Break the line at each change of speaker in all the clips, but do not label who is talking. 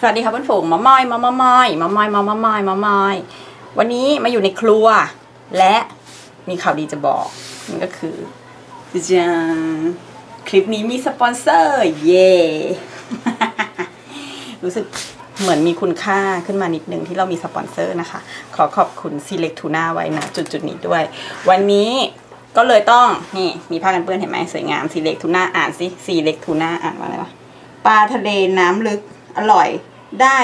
สวัสดีค่ะเพื่อนฝูงมะมอยมะมะมอยมะมอยมะมะมอยมะมอยวันนี้มาอยู่ในครัว และมีข่าวดีจะบอกนั่นก็คือจางคลิปนี้มีสปอนเซอร์เย่รู้สึกเหมือนมีคุณค่าขึ้นมานิดนึงที่เรามีสปอนเซอร์นะคะ ขอขอบคุณ Select Tuna ไว้นะจุดจุดนี้ด้วย วันนี้ก็เลยต้องนี่มีผ้ากันเปื้อนเห็นไหมสวยงาม Select Tuna อ่านสิ Select Tuna อ่านว่าอะไรวะปลาทะเลน้ำลึกอร่อย ได้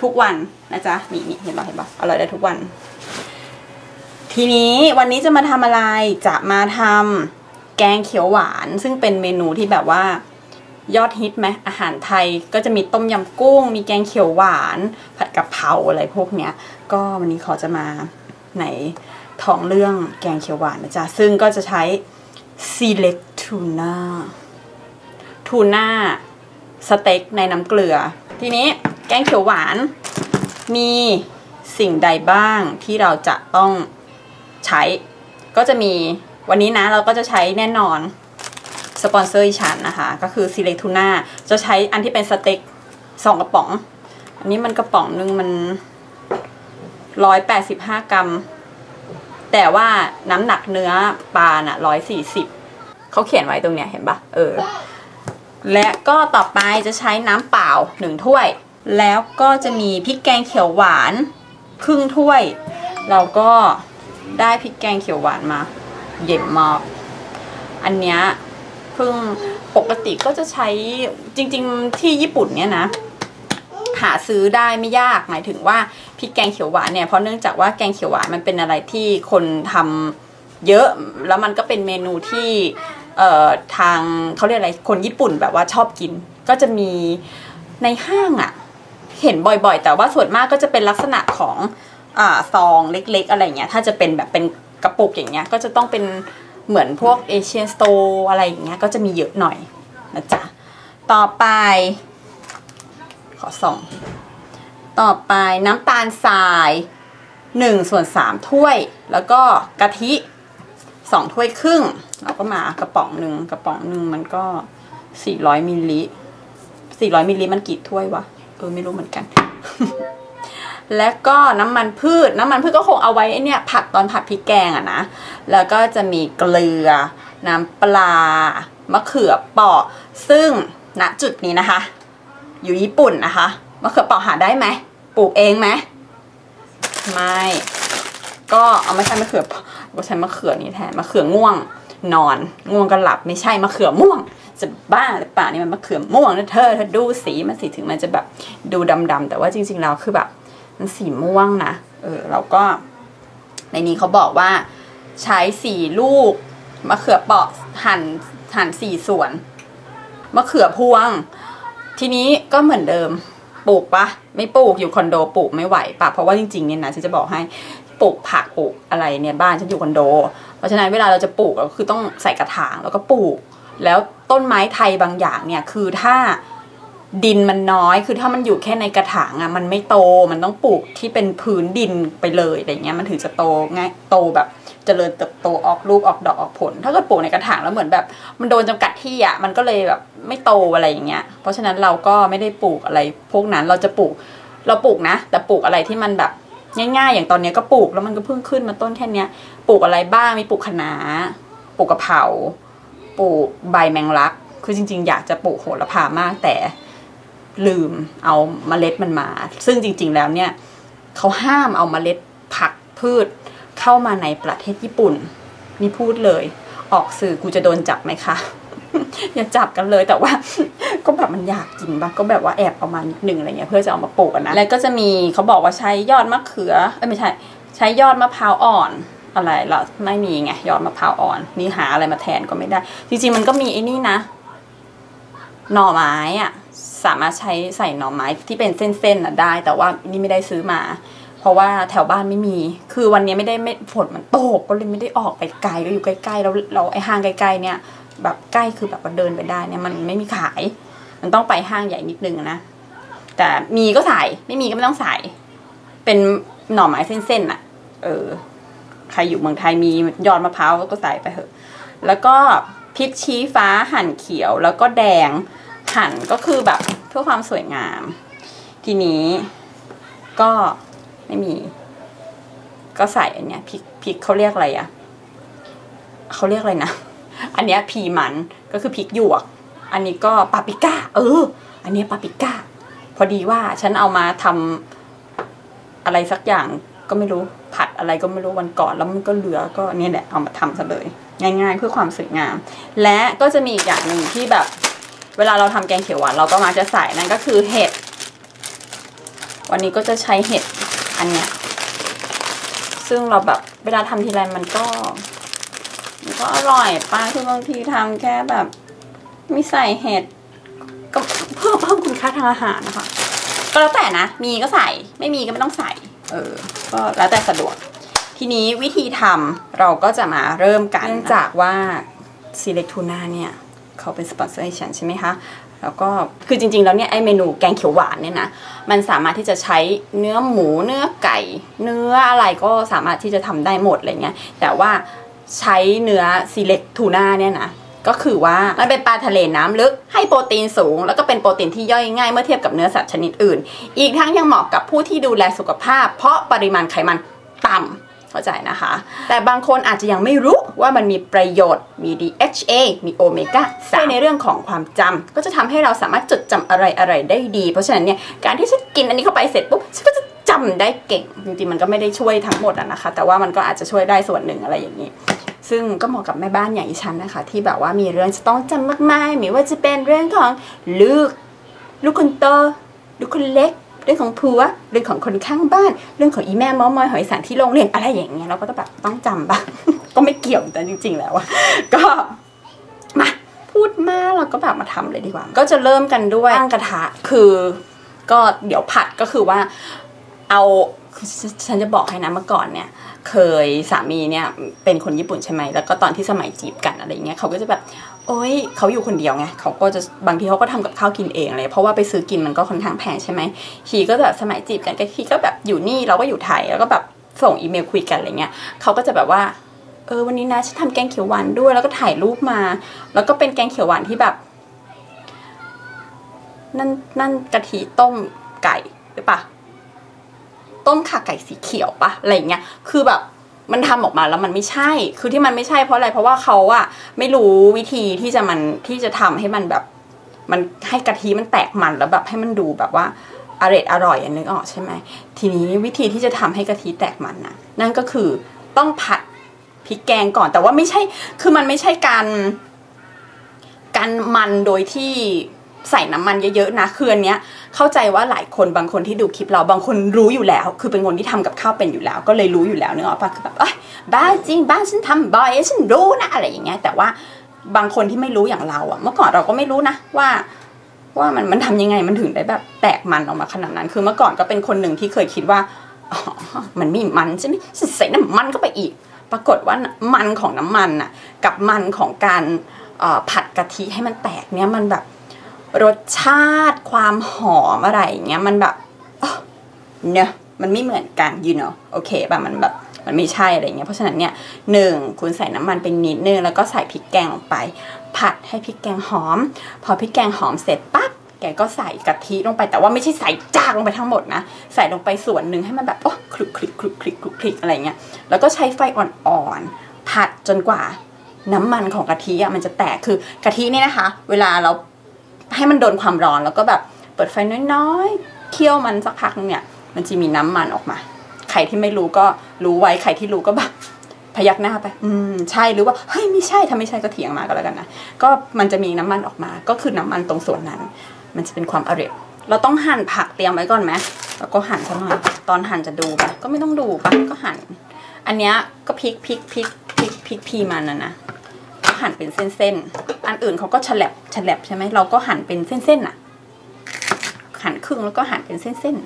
ทุกวันนะจ๊ะนี่นี่เห็นป่ะเห็นป่ะอร่อยได้ทุกวัน ทีนี้วันนี้จะมาทำอะไรจะมาทำแกงเขียวหวาน ซึ่งเป็นเมนูที่แบบว่ายอดฮิตไหมอาหารไทยก็จะมีต้มยำกุ้ง มีแกงเขียวหวาน ผัดกะเพราอะไรพวกเนี้ย ก็วันนี้ขอจะมาไหนท้องเรื่องแกงเขียวหวานนะจ๊ะ ซึ่งก็จะใช้ select tuna ทูน่าสเต็กในน้ำเกลือ ทีนี้แกงเขียวหวานมีสิ่งใดบ้างที่เราจะต้องใช้ ก็จะมีวันนี้นะเราก็จะใช้แน่นอนสปอนเซอร์อีฉันนะคะ ก็คือ select tuna จะใช้อันที่เป็นสเต็กสองกระป๋อง อันนี้มันกระป๋องหนึ่งมันร้อยแปดสิบห้ากรัม แต่ว่าน้ำหนักเนื้อปลาน่ะร้อยสี่สิบเขาเขียนไว้ตรงเนี้ยเห็นปะเออ และก็ต่อไปจะใช้น้ำเปล่าหนึ่งถ้วย แล้วก็จะมีพริกแกงเขียวหวาน ครึ่งถ้วย เราก็ได้พริกแกงเขียวหวานมา เย็นมากอันเนี้ยเพิ่งปกติก็จะใช้จริง ๆ ที่ญี่ปุ่นเนี่ยนะหาซื้อได้ไม่ยากหมายถึงว่าพริกแกงเขียวหวานเนี่ยเพราะเนื่องจากว่าแกงเขียวหวานมันเป็นอะไรที่คนทำเยอะแล้วมันก็เป็นเมนูที่ ทางเขาเรียกอะไรคนญี่ปุ่นแบบว่าชอบกิน ก็จะมีในห้างอะ่ะเห็นบ่อยๆ แต่ว่าส่วนมากก็จะเป็นลักษณะของอซองเล็ก ๆ อะไรเงี้ยถ้าจะเป็นแบบเป็นกระปุกอย่างเงี้ยก็จะต้องเป็นเหมือนพวกเอเชียสโตร์อะไรอย่างเงี้ยก็จะมีเยอะหน่อยนะจ๊ะต่อไป ขอส่องต่อไปน้ำตาลทราย1ส่วน3ถ้วย แล้วก็กะทิ 2ถ้วยครึ่ง เราก็มากระป๋องหนึ่งกระป๋องหนึ่งมันก็400มิลลิ400มิลลิมันกี่ถ้วยวะเออไม่รู้เหมือนกัน และก็น้ำมันพืช น้ำมันพืชก็คงเอาไว้เนี่ย ผัดตอนผัดพริกแกงอะนะ แล้วก็จะมีเกลือ น้ำปลามะเขือเปราะซึ่งณจุดนี้นะคะ อยู่ญี่ปุ่นนะคะมะเขือเปราะหาได้ไหมปลูกเองไหมไม่ ก็เอาไม่ใช่มะเขือเปาะ ก็ใช้มะเขือนี่แทนมะเขือง่วง นอน ง่วงก็หลับไม่ใช่มะเขือม่วง จะบ้าหรือเปล่านี่มันมะเขือม่วงนะเธอเธอดูสีมันสีถึงมันจะแบบดูดำๆแต่ว่าจริงๆแล้วคือแบบมันสีม่วงนะเออเราก็ ในนี้เขาบอกว่า ใช้สี่ลูกมะเขือเปราะหั่นหั่นสี่ส่วนมะเขือพวง ทีนี้ก็เหมือนเดิมปลูกปะไม่ปลูกอยู่คอนโดปลูกไม่ไหวปะเพราะว่าจริงๆเนี่ยนะฉันจะบอกให้ ปลูกผักปลูกอะไรเนี่ยบ้านฉันอยู่คอนโด เพราะฉะนั้นเวลาเราจะปลูกเราคือต้องใส่กระถางแล้วก็ปลูก แล้วต้นไม้ไทยบางอย่างเนี่ยคือถ้าดินมันน้อยคือถ้ามันอยู่แค่ในกระถางอะมันไม่โตมันต้องปลูกที่เป็นพื้นดินไปเลยอะไรเงี้ยมันถึงจะโตง่ายโตแบบเจริญเติบโตออกลูกออกดอกออกผล ถ้าเกิดปลูกในกระถางแล้วเหมือนแบบ มันโดนจำกัดที่อะมันก็เลยแบบไม่โตอะไรอย่างเงี้ยเพราะฉะนั้นเราก็ไม่ได้ปลูกอะไร พวกนั้นเราจะปลูกเราปลูกนะ แต่ปลูกอะไรที่มันแบบ ง่ายๆ อย่างตอนนี้ก็ปลูกแล้วมันก็เพิ่งขึ้นมาต้นแค่เนี้ยปลูกอะไรบ้างมีปลูกคะน้าปลูกกะเพราปลูกใบแมงลัก คือจริง ๆ อยากจะปลูกโหระพามากแต่ลืมเอาเมล็ดมันมา ซึ่งจริง ๆ แล้วเนี่ยเขาห้ามเอาเมล็ดผักพืชเข้ามาในประเทศญี่ปุ่น นี่พูดเลย ออกสื่อกูจะโดนจับไหมคะ อย่าจับกันเลยแต่ว่า ก็แบบมันอยากกินบ้างก็แบบว่าแอบเอามานิดนึงอะไรเงี้ยเพื่อจะเอามาปลูกอะนะแล้วก็จะมีเขาบอกว่าใช้ยอดมะเขือเอ้ไม่ใช่ ใช้ยอดมะพร้าวอ่อนอะไรเราไม่มีไงยอดมะพร้าวอ่อน นี่หาอะไรมาแทนก็ไม่ได้ จริงๆมันก็มีไอ้นี่นะ หน่อไม้อะสามารถใช้ใส่หน่อไม้ที่เป็นเส้นๆน่ะได้ แต่ว่านี่ไม่ได้ซื้อมา เพราะว่าแถวบ้านไม่มี คือวันนี้ไม่ได้ไม่ฝนมันตกก็เลยไม่ได้ออกไปไกลก็อยู่ใกล้ๆแล้วเราไอ้ห้างใกล้ๆเนี่ย แบบใกล้คือแบบว่าเดินไปได้เนี่ยมันไม่มีขาย มันต้องไปห้างใหญ่นิดนึงนะ แต่มีก็ใส่ไม่มีก็ไม่ต้องใส่ เป็นหน่อไม้เส้นๆน่ะ เออ ใครอยู่เมืองไทยมียอดมะพร้าวก็ใส่ไปเถอะ แล้วก็พริกชี้ฟ้าหั่นเขียวแล้วก็แดงหั่นก็คือแบบเพื่อความสวยงาม ทีนี้ก็ไม่มี ก็ใส่อันเนี้ยพริกพริกเขาเรียกอะไรอะเขาเรียกอะไรนะ อันนี้พีมันก็คือพริกหยวก อันนี้ก็ปาปิก้า เออ อันนี้ปาปิก้า พอดีว่าฉันเอามาทำอะไรสักอย่างก็ไม่รู้ผัดอะไรก็ไม่รู้วันก่อนแล้วมันก็เหลือก็เนี่ยแหละเอามาทำซะเลย ง่ายๆ เพื่อความสวยงาม และก็จะมีอีกอย่างหนึ่งที่แบบ เวลาเราทำแกงเขียวหวานเราก็มักจะใส่นั่นก็คือเห็ดวันนี้ก็จะใช้เห็ดอันเนี้ยซึ่งเราแบบเวลาทำทีไรมันก็ มันก็อร่อยป้าคือบางทีทำแค่แบบไม่ใส่เห็ดก็เพิ่มเพิ่มคุณค่าทางอาหารนะคะ ก็แล้วแต่นะ มีก็ใส่ไม่มีก็ไม่ต้องใส่ เออ ก็แล้วแต่สะดวก ทีนี้วิธีทำเราก็จะมาเริ่มกันเนื่องจากว่า Select Tuna เนี่ย เขาเป็นสปอนเซอร์ให้ฉันใช่ไหมคะ แล้วก็คือจริง ๆ แล้วเนี่ยไอเมนูแกงเขียวหวานเนี่ยนะมันสามารถที่จะใช้เนื้อหมูเนื้อไก่ เนื้ออะไรก็สามารถที่จะทำได้หมดอะไรเงี้ยแต่ว่า ใช้เนื้อ Select Tuna เนี่ยนะก็คือว่ามันเป็นปลาทะเลน้ำลึกให้โปรตีนสูง แล้วก็เป็นโปรตีนที่ย่อยง่ายเมื่อเทียบกับเนื้อสัตว์ชนิดอื่น อีกทั้งยังเหมาะกับผู้ที่ดูแลสุขภาพ เพราะปริมาณไขมันต่ำเข้าใจนะคะ แต่บางคนอาจจะยังไม่รู้ว่ามันมีประโยชน์มี DHA มีโอเมก้าช่วยในเรื่องของความจำก็จะทำให้เราสามารถจดจำอะไรอะไรได้ดี เพราะฉะนั้นเนี่ยการที่ฉันกินอันนี้เข้าไปเสร็จปุ๊บฉันก็จะจำได้เก่งจริงๆมันก็ไม่ได้ช่วยทั้งหมดอะนะคะ แต่ว่ามันก็อาจจะช่วยได้ส่วนหนึ่งอะไรอย่างนี้ ซึ่งก็เหมาะกับแม่บ้านอย่างดิฉันนะคะ ที่แบบว่ามีเรื่องจะต้องจำมากมายไม่ว่าจะเป็นเรื่องของลูก ลูกคนโตลูกคนเล็ก เรื่องของผัวเรื่องของคนข้างบ้าน เรื่องของอีแม่ม้อมอยหอยสังที่โรงเรียนอะไรอย่างเงี้ยเราก็ต้องแบบต้องจำบ้างก็ไม่เกี่ยวแต่จริง ๆ แล้วอะก็มาพูดมากเราก็แบบมาทำเลยดีกว่า ก็จะเริ่มกันด้วยตั้งกระทะคือก็เดี๋ยวผัดก็คือว่าเอาฉันจะบอกให้นะเมื่อก่อนเนี่ย เคยสามีเนี่ยเป็นคนญี่ปุ่นใช่ไหมแล้วก็ตอนที่สมัยจีบกันอะไรเงี้ยเขาก็จะแบบ โอ๊ยเขาอยู่คนเดียวไงเขาก็จะบางทีเขาก็ทำกับข้าวกินเองเลย เพราะว่าไปซื้อกินมันก็ค่อนข้างแพงใช่ไหมฮีก็แบบสมัยจีบกันก็ฮีก็แบบอยู่นี่เราก็อยู่ไทยแล้วก็แบบส่งอีเมลคุยกันอะไรเงี้ยเขาก็จะแบบว่าเออวันนี้นะฉันทำแกงเขียวหวานด้วยแล้วก็ถ่ายรูปมา แล้วก็เป็นแกงเขียวหวานที่แบบ นั่นนั่นกะทิต้มไก่หรือปะ ต้มข่าไก่สีเขียวปะอะไรเงี้ยคือแบบมันทำออกมาแล้วมันไม่ใช่ คือที่มันไม่ใช่เพราะอะไร เพราะว่าเขาอะไม่รู้วิธีที่จะมันที่จะทำให้มันแบบ มันให้กะทิมันแตกมันแล้วแบบให้มันดูแบบว่าอร่อยอร่อยอันนึกออกใช่ไหม ทีนี้วิธีที่จะทำให้กะทิแตกมันนะนั่นก็คือต้องผัดพริกแกงก่อน แต่ว่าไม่ใช่ คือมันไม่ใช่การการมันโดยที่ ใส่น้ำมันเยอะๆนะคืออันเนี้ยเข้าใจว่าหลายคนบางคนที่ดูคลิปเราบางคนรู้อยู่แล้ว คือเป็นคนที่ทำกับข้าวเป็นอยู่แล้ว ก็เลยรู้อยู่แล้วเนื้อะปะคือแบบเอ้ยบ้าจริงบ้าฉันทำบ่อยฉันรู้นะอะไรอย่างเงี้ยแต่ว่าบางคนที่ไม่รู้อย่างเราอะเมื่อก่อนเราก็ไม่รู้นะว่า ว่ามันมันทำยังไงมันถึงได้แบบแตกมันออกมาขนาดนั้น คือเมื่อก่อนก็เป็นคนหนึ่งที่เคยคิดว่าอ๋อมันมีมันใช่ไหมใส่น้ำมันเข้าไปอีก ปรากฏว่ามันของน้ำมันน่ะกับมันของการผัดกะทิให้มันแตกเนี้ยมันแบบ รสชาติความหอมอะไรอย่างเงี้ยมันแบบเนอะมันไม่เหมือนกัน you know โอเคป่ะมันแบบมันไม่ใช่อะไรเงี้ยเพราะฉะนั้นเนี่ยหนึ่งคุณใส่น้ำมันไปนิดนึงแล้วก็ใส่พริกแกงลงไป ผัดให้พริกแกงหอม พอพริกแกงหอมเสร็จปั๊บแกก็ใส่กะทิลงไปแต่ว่าไม่ใช่ใส่จางลงไปทั้งหมดนะ ใส่ลงไปส่วนหนึ่งให้มันแบบโอ้คลุกคลิกคลุกคลิกคลุกคลิกอะไรเงี้ยแล้วก็ใช้ไฟอ่อนๆผัดจนกว่าน้ำมันของกะทิอะมันจะแตกคือกะทิเนี่ยนะคะ เวลาเรา ให้มันโดนความร้อนแล้วก็แบบเปิดไฟน้อยๆเคี่ยวมันสักพักเนี่ย มันจะมีน้ำมันออกมา ใครที่ไม่รู้ก็รู้ไว้ใครที่รู้ก็แบบพยักหน้าไป อืม ใช่ หรือว่า เฮ้ย ไม่ใช่ ถ้าไม่ใช่ก็เถียงมาก็แล้วกันนะ ก็มันจะมีน้ำมันออกมา ก็คือน้ำมันตรงส่วนนั้น มันจะเป็นความอร่อยเราต้องหั่นผักเตรียมไว้ก่อนไหมแล้วก็หั่นซะหน่อย ตอนหั่นจะดูปะก็ไม่ต้องดูปะก็หั่น อันเนี้ยก็พลิกพลิกพลิกพลิกพลิกพีมันนะนะ หั่นเป็นเส้นๆ อันอื่นเขาก็ฉลับฉลับใช่ไหมเราก็หั่นเป็นเส้นๆน่ะ หั่นครึ่งแล้วก็หั่นเป็นเส้น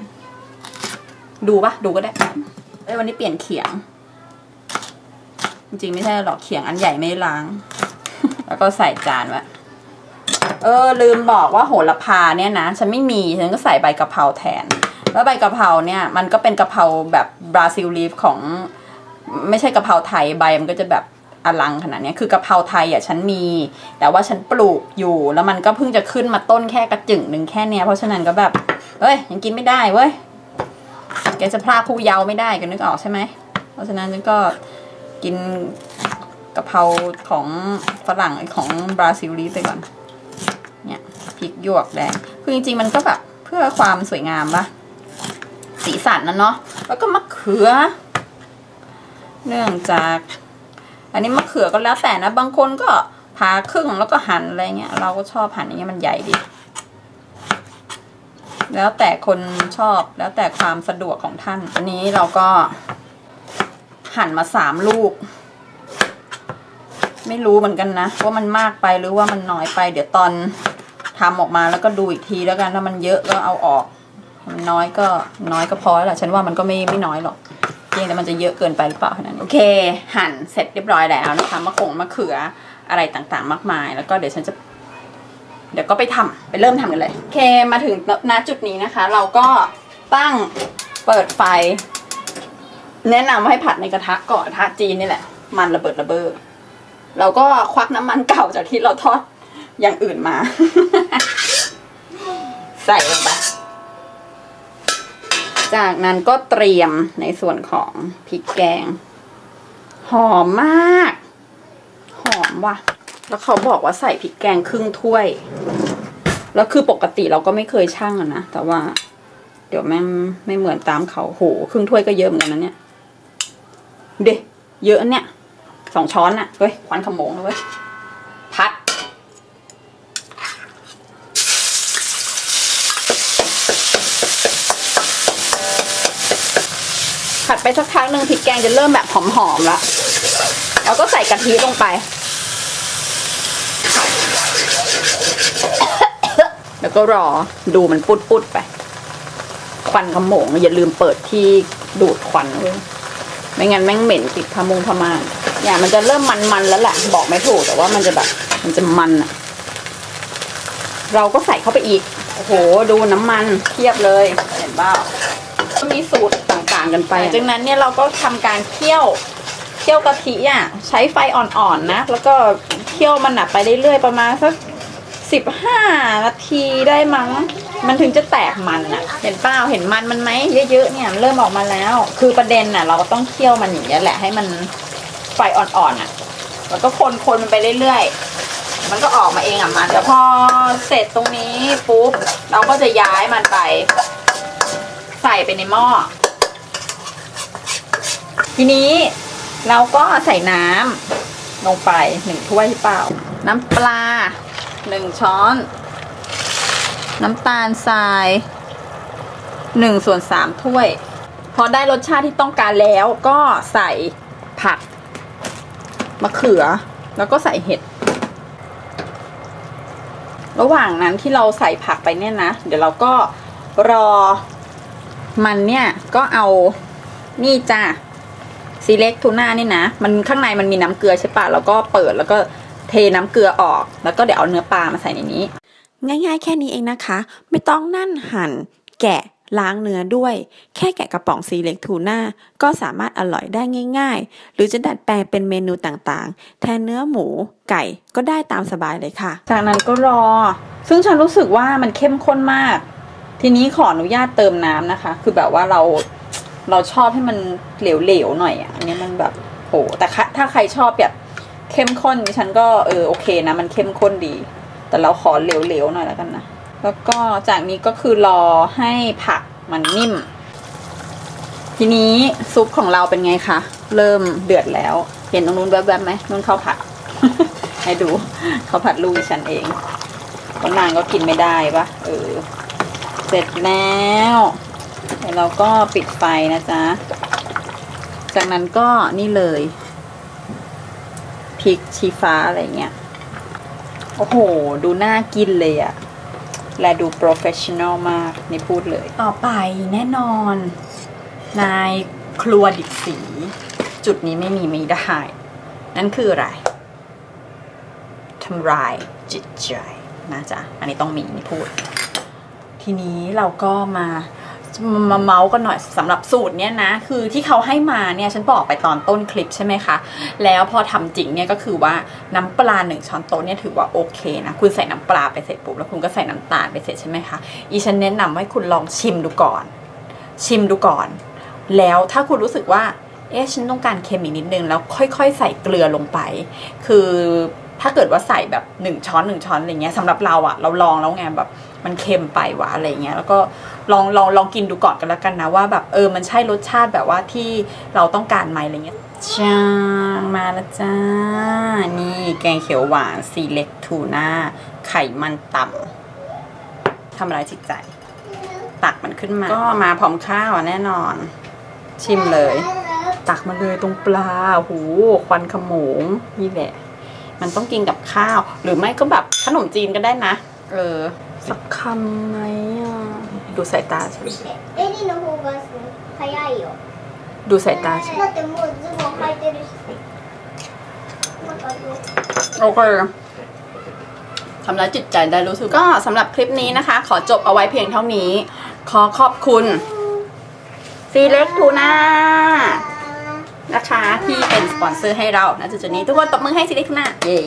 ๆ ดูปะดูก็ได้เอ้ยวันนี้เปลี่ยนเขียง จริงๆไม่ใช่หรอกเขียงอันใหญ่ไม่ล้าง แล้วก็ใส่จานไว้เออลืมบอกว่าโหระพาเนี่ยนะฉันไม่มีฉันก็ใส่ใบกะเพราแทน แล้วใบกะเพราเนี่ย มันก็เป็นกะเพราแบบบราซิลลีฟของ ไม่ใช่กะเพราไทยใบมันก็จะแบบ อลังขนาดนี้คือกะเพราไทยอะฉันมี แต่ว่าฉันปลูกอยู่ แล้วมันก็เพิ่งจะขึ้นมาต้นแค่กระจึงหนึ่งแค่เนี้ยเพราะฉะนั้นก็แบบเฮ้ยยังกินไม่ได้เว้ยแกจะพลาดผู้เยาว์ไม่ได้กันนึกออกใช่ไหมเพราะฉะนั้นฉันก็กินกะเพราของฝรั่งของบราซิลลีไปก่อนเนี่ยพริกหยวกแดงคือจริงๆมันก็แบบเพื่อความสวยงามปะสีสันนะเนาะแล้วก็มะเขือ เนื่องจาก อันนี้มะเขือก็แล้วแต่นะบางคนก็ผ่าครึ่งแล้วก็หั่นอะไรเงี้ย เราก็ชอบหั่นอย่างเงี้ยมันใหญ่ดี แล้วแต่คนชอบแล้วแต่ความสะดวกของท่าน อันนี้เราก็หั่นมาสามลูก ไม่รู้เหมือนกันนะ ว่ามันมากไปหรือว่ามันน้อยไป เดี๋ยวตอนทำออกมาแล้วก็ดูอีกทีแล้วกันถ้ามันเยอะก็เอาออกมันน้อยก็น้อยก็พอแล้วแหละฉันว่ามันก็ไม่ไม่น้อยหรอก งแต่มันจะเยอะเกินไปหรือเปล่านั้นโอเค หั่นเสร็จเรียบร้อยแล้วนะคะมะขงมะเขืออะไรต่างๆ มากมาย แล้วก็เดี๋ยวฉันจะ เดี๋ยวก็ไปทำไปเริ่มทำกันเลยโอเคมาถึงณจุดนี้นะคะ เราก็ตั้งเปิดไฟ แนะนำว่าให้ผัดในกระทะก่อนกระทะจีนนี่แหละ มันระเบิดระเบ้อเราก็ควักน้ำมันเก่าจากที่เราทอดอย่างอื่นมา ใส่ลงไป จากนั้นก็เตรียมในส่วนของพริกแกง หอมมาก หอมว่ะ แล้วเขาบอกว่าใส่พริกแกงครึ่งถ้วย แล้วคือปกติเราก็ไม่เคยชั่งอะนะ แต่ว่า เดี๋ยวแม่งไม่เหมือนตามเขาโหครึ่งถ้วยก็เยอะเหมือนกันนะเนี่ย เดเยอะเนี่ยสองช้อนน่ะเฮ้ยควันขโมงเลยเว้ย พัด ผั ดไปสักพักหนึ่งพริกแกงจะเริ่มแบบหอมๆแล้วแล้วก็ใส่กะทิลงไป แล้วก็รอดูมันปุดๆไป ควันขโมง อย่าลืมเปิดที่ดูดควันเว้ยไม่งั้นแม่งเหม็นติดพะมงพะมานเนี่ยมันจะเริ่มมันๆแล้วแหละ บอกไม่ถูกแต่ว่ามันจะแบบ มันจะมันอะเราก็ใส่เข้าไปอีก โอ้โห ดูน้ำมันเทียบเลย เห็นเปล่ามีสูตร กันไป จากนั้นเนี่ยเราก็ทำการเคี่ยวเคี่ยวกะทิอะใช้ไฟอ่อนๆนะ แล้วก็เคี่ยวมันหนักไปเรื่อยๆประมาณสักสิบห้านาทีได้มั้ง มันถึงจะแตกมันอะ เห็นเปล่าเห็นมันมันไหมเยอะๆเนี่ยมันเริ่มออกมาแล้ว คือประเด็นน่ะ เราก็ต้องเคี่ยวมันอย่างนี้ยแหละให้มันไฟอ่อนๆอะ แล้วก็คนคนมันไปเรื่อยๆ มันก็ออกมาเองอะมันเดี๋ยวพอเสร็จตรงนี้ปุ๊บเราก็จะย้ายมันไป ใส่ไปในหม้อ ทีนี้เราก็ใส่น้ำลงไปหนึ่งถ้วยเปล่า น้ำปลาหนึ่งช้อน น้ำตาลทรายหนึ่งส่วนสามถ้วย พอได้รสชาติที่ต้องการแล้วก็ใส่ผักมะเขือ แล้วก็ใส่เห็ด ระหว่างนั้นที่เราใส่ผักไปเนี่ยนะ เดี๋ยวเราก็รอมันเนี่ยก็เอานี่จ้า ซีเล็กทูน่านี่นะ มันข้างในมันมีน้ำเกลือใช่ปะแล้วก็เปิดแล้วก็เทน้ำเกลือออก แล้วก็เดี๋ยวเอาเนื้อปลามาใส่ในนี้
ง่ายๆ แค่นี้เองนะคะ ไม่ต้องนั่นหั่นแกะล้างเนื้อด้วย แค่แกะกระป๋องซีเล็กทูน่าก็สามารถอร่อยได้ง่าย ๆ หรือจะดัดแปลงเป็นเมนูต่างๆ แทนเนื้อหมูไก่ก็ได้ตามสบายเลยค่ะ
จากนั้นก็รอ ซึ่งฉันรู้สึกว่ามันเข้มข้นมาก ทีนี้ขออนุญาตเติมน้ำนะคะ คือแบบว่าเรา เราชอบให้มันเหลวๆหน่อยอะอันนี้มันแบบโหแต่ถ้าใครชอบแบบเข้มข้นฉันก็เออโอเคนะ มันเข้มข้นดี แต่เราขอเหลวๆหน่อยแล้วกันนะแล้วก็จากนี้ก็คือรอให้ผักมันนิ่ม ทีนี้ซุปของเราเป็นไงคะ เริ่มเดือดแล้ว เห็นตรงนู้นแวบๆไหมนู้นข้าวผัด ให้ดูข้าวผัดลูกฉันเองคนนางก็กินไม่ได้ปะเออ เสร็จแล้ว เดี๋ยวเราก็ปิดไฟนะจ๊ะ จากนั้นก็นี่เลยพริกชี้ฟ้าอะไรเงี้ย โอ้โห ดูน่ากินเลยอะและดูโปรเฟชชั่นอลมากนี่พูดเลย ต่อไปแน่นอน นายครัวดิบสี จุดนี้ไม่มีไม่ได้ นั่นคืออะไรทำลายจิตใจนะจ๊ะ อันนี้ต้องมีนี่พูด ทีนี้เราก็มา มาเมาส์กันหน่อยสำหรับสูตรเนี้ยนะ คือที่เขาให้มาเนี่ยฉันบอกไปตอนต้นคลิปใช่ไหมคะ แล้วพอทำจริงเนี่ยก็คือว่าน้ำปลาหนึ่งช้อนโต๊ะเนี่ยถือว่าโอเคนะ คุณใส่น้ำปลาไปเสร็จปุ๊บแล้วคุณก็ใส่น้ำตาลไปเสร็จใช่ไหมคะ อีฉันแนะนำให้คุณลองชิมดูก่อน ชิมดูก่อน แล้วถ้าคุณรู้สึกว่า เอ๊ะฉันต้องการเค็มอีกนิดนึงแล้วค่อยๆ ใส่เกลือลงไป คือถ้าเกิดว่าใส่แบบหนึ่งช้อนหนึ่งช้อนอะไรเงี้ยสำหรับเราอะเราลองแล้วไงแบบมันเค็มไปวะอะไรเงี้ยแล้วก็ ลองลองลองกินดูก่อนกันแล้วกันนะว่าแบบเออมันใช่รสชาติแบบว่าที่เราต้องการไหมอะไรเงี้ยจ้ามาแล้วจ้า นี่แกงเขียวหวานซีเล็กทูน่าไข่มันต่ำทำอะไรจิตใจ ตักมันขึ้นมา ก็มาพร้อมข้าวอะแน่นอน ชิมเลย ตักมาเลยตรงปลาหูควันขโมงนี่แหละ มันต้องกินกับข้าว หรือไม่ก็แบบขนมจีนก็ได้นะ เออ สักคำไหมอะ ดูสายตาสิ
エリの方が早いよ
ดูสายตาสิ
だってもうズボン履いてるしなんかどう
โอเคทำร้ายจิตใจได้รู้สึก ก็สำหรับคลิปนี้นะคะ ขอจบเอาไว้เพียงเท่านี้ ขอขอบคุณซีเล็กทูน่านะคะ ที่เป็นสปอนเซอร์ให้เรานะจุดๆนี้ ทุกคนตบมือให้ซีเล็กทูน่าเย้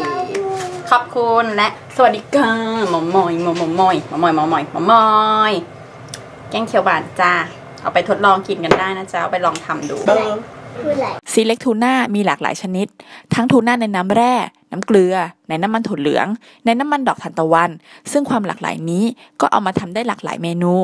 ขอบคุณและสวัสดีค่ะหมอมอยหมอมมอยหมอมอยหมอมอยหมอมอย แกงเขียวหวานจ้า เอาไปทดลองกินกันได้นะจ๊ะเอาไปลองทำดู
ซีเล็กทูน่ามีหลากหลายชนิด ทั้งทูน่าในน้ำแร่ น้ำเกลือ ในน้ำมันถั่วเหลือง ในน้ำมันดอกทานตะวัน ซึ่งความหลากหลายนี้ก็เอามาทำได้หลากหลายเมนู